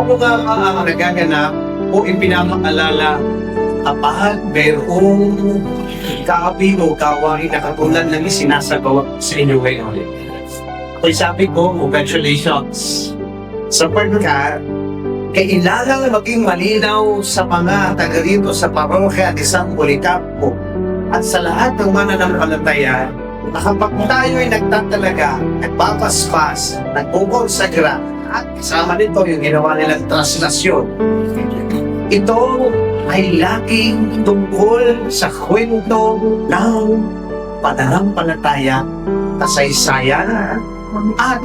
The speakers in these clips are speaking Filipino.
Ano nga ba ang nagaganap o ipinapaalala kapag mayroong gabi o gawain na katulad ng isinasagawa sa inyo ngayon? Okay, sabi ko, congratulations. Sapagkat, kailangan maging malinaw sa mga taga rito sa parokya ni San Policarpo at sa lahat ng mananampalataya na kapag tayo ay nagtatalaga, nagpapaspas, nagkukonsagra, at kasama nito yung ginawa nilang translasyon. Ito ay laging tungkol sa kwento ng pananampalataya, kasaysayan, at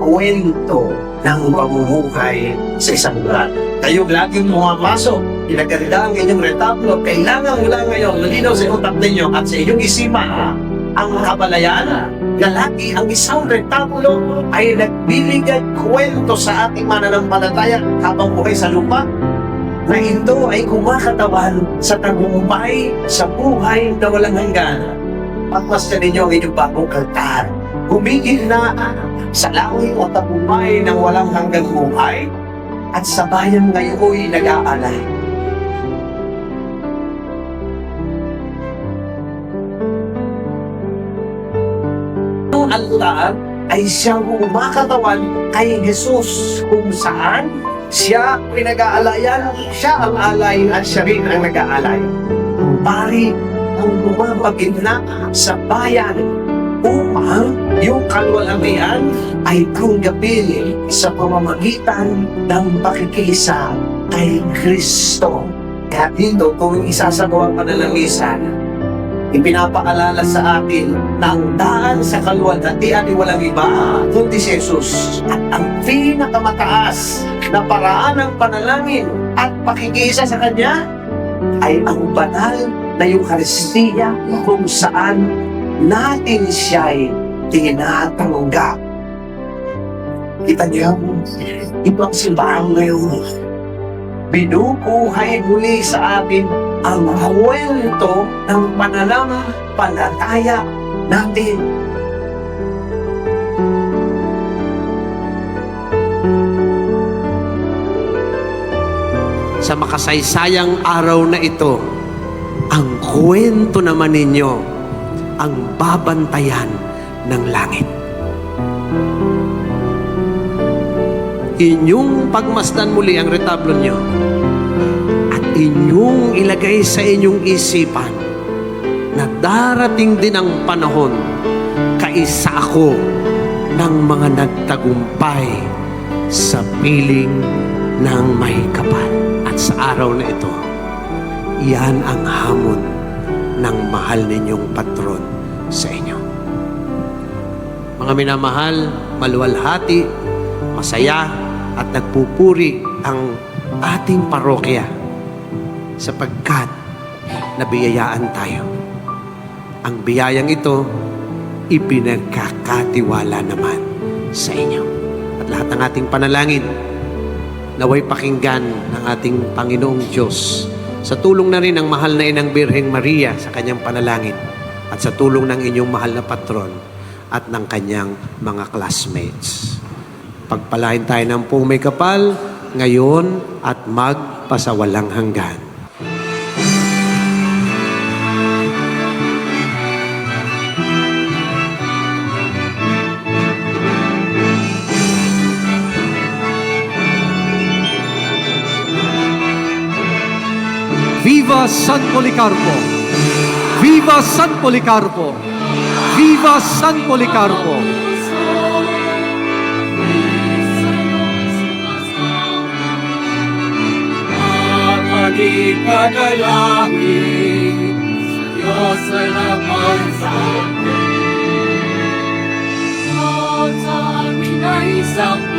kwento ng pamumuhay sa isang lugar. Kayo laging pumapasok, pinaganda ang inyong retablo, kailangan mula ngayon, malinaw sa utak ninyo at sa inyong isipan, ang kabalayan na lagi ang isang retablo ay nagbibigay kwento sa ating mananampalataya habang buhay sa lupa na ito ay kumakatawan sa tagumpay sa buhay na walang hanggan. Pagmasdan ninyo ang inyong bagong altar. Humigil na sa lawing at tagumpay ng walang hanggang buhay at sa bayan ngayon nag-aalay. Ang ay siyang umakatawan kay Jesus kung saan siya pinag-aalayan, siya ang alay at siya rin ang nag-aalay. Ang pari ang bumabagina sa bayan upang yung kalwalamian ay tunggapin sa pamamagitan ng pakikisa kay Kristo. Kaya dito, kung isasagawa pa na ng ipinapaalala sa atin na ang daan sa kalwalhatian ay walang iba kundi si Jesus. At ang pinakamataas na paraan ng panalangin at pakikisa sa Kanya ay ang banal na Eucharistia kung saan natin siya'y tinatanggap. Kita niyo, ibang simbahan ngayon. Binubuhay muli sa atin ang kwento ng pananampalataya natin. sa makasaysayang araw na ito, ang kwento naman ninyo ang babantayan ng langit. Inyong pagmasdan muli ang retablo nyo inyong ilagay sa inyong isipan na darating din ang panahon kaisa ako ng mga nagtagumpay sa piling ng may kapal. At sa araw na ito, yan ang hamon ng mahal ninyong patron sa inyo. Mga minamahal, maluwalhati, masaya, at nagpupuri ang ating parokya sapagkat nabiyayaan tayo. Ang biyayang ito, ipinagkakatiwala naman sa inyo. At lahat ng ating panalangin, naway pakinggan ng ating Panginoong Diyos sa tulong na rin ng mahal na inang Birheng Maria sa kanyang panalangin at sa tulong ng inyong mahal na patron at ng kanyang mga classmates. Pagpalain tayo ng pong may kapal ngayon at magpasawalang hanggan. San Policarpo! Viva San Policarpo! Viva San Policarpo! Pagpapadalangin sa Diyos na naman sa amin. At sa amin ay isang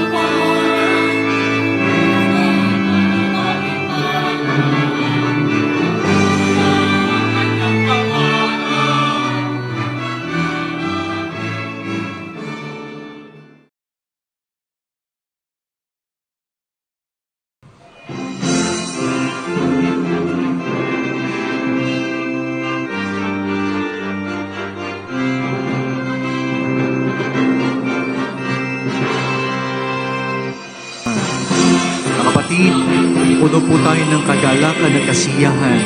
Nawa puno po tayo ng kagalakan at kasiyahan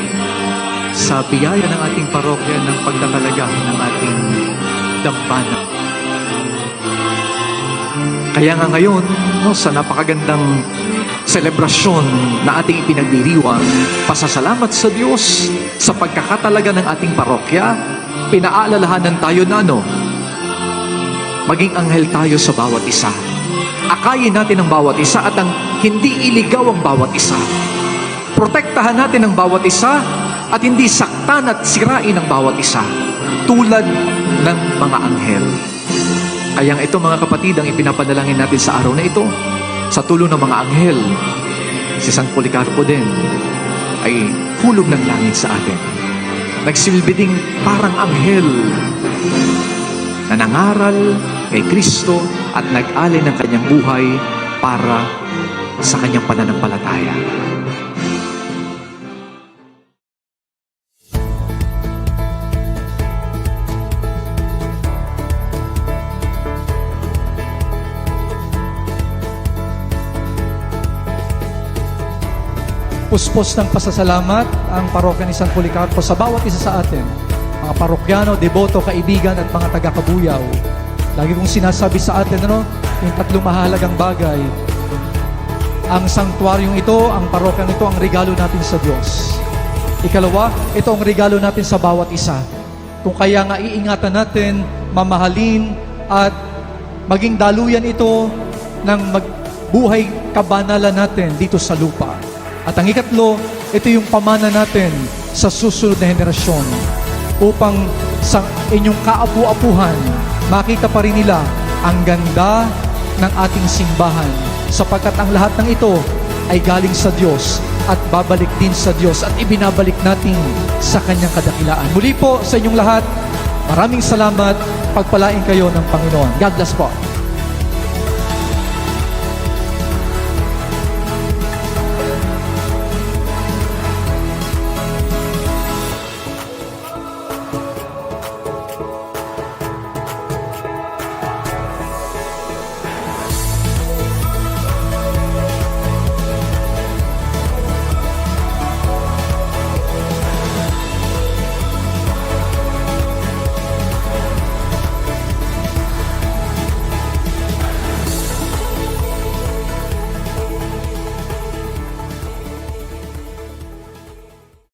sa biyaya ng ating parokya ng pagkakalagahan ng ating dambana. Kaya nga ngayon, no, sa napakagandang selebrasyon na ating ipinagdiriwang, pasasalamat sa Diyos sa pagkakatalaga ng ating parokya, pinaalalahanan tayo na ano, maging anghel tayo sa bawat isa. Akayin natin ang bawat isa at ang hindi iligaw ang bawat isa. Protektahan natin ang bawat isa at hindi saktan at sirain ang bawat isa tulad ng mga anghel. Kaya ito mga kapatid ang ipinapanalangin natin sa araw na ito sa tulong ng mga anghel. Si San Policarpo din ay hulog ng langit sa atin. Nagsilbi ding parang anghel na nangaral kay Kristo at nag-alay ng kanyang buhay para sa kanyang pananampalataya. puspos ng pasasalamat ang parokya ni San Policarpo sa bawat isa sa atin. Mga parokyano, deboto, kaibigan at mga taga-kabuyaw. Lagi kong sinasabi sa atin, ano, yung tatlong mahalagang bagay. Ang sanktuaryong ito, ang parokya nito, ang regalo natin sa Diyos. Ikalawa, ito ang regalo natin sa bawat isa. Kung kaya nga iingatan natin, mamahalin, at maging daluyan ito ng magbuhay kabanalan natin dito sa lupa. At ang ikatlo, ito yung pamana natin sa susunod na henerasyon upang sa inyong kaapu-apuhan, makita pa rin nila ang ganda ng ating simbahan sapagkat ang lahat ng ito ay galing sa Diyos at babalik din sa Diyos at ibinabalik natin sa kanyang kadakilaan. Muli po sa inyong lahat, maraming salamat. Pagpalain kayo ng Panginoon. God bless po.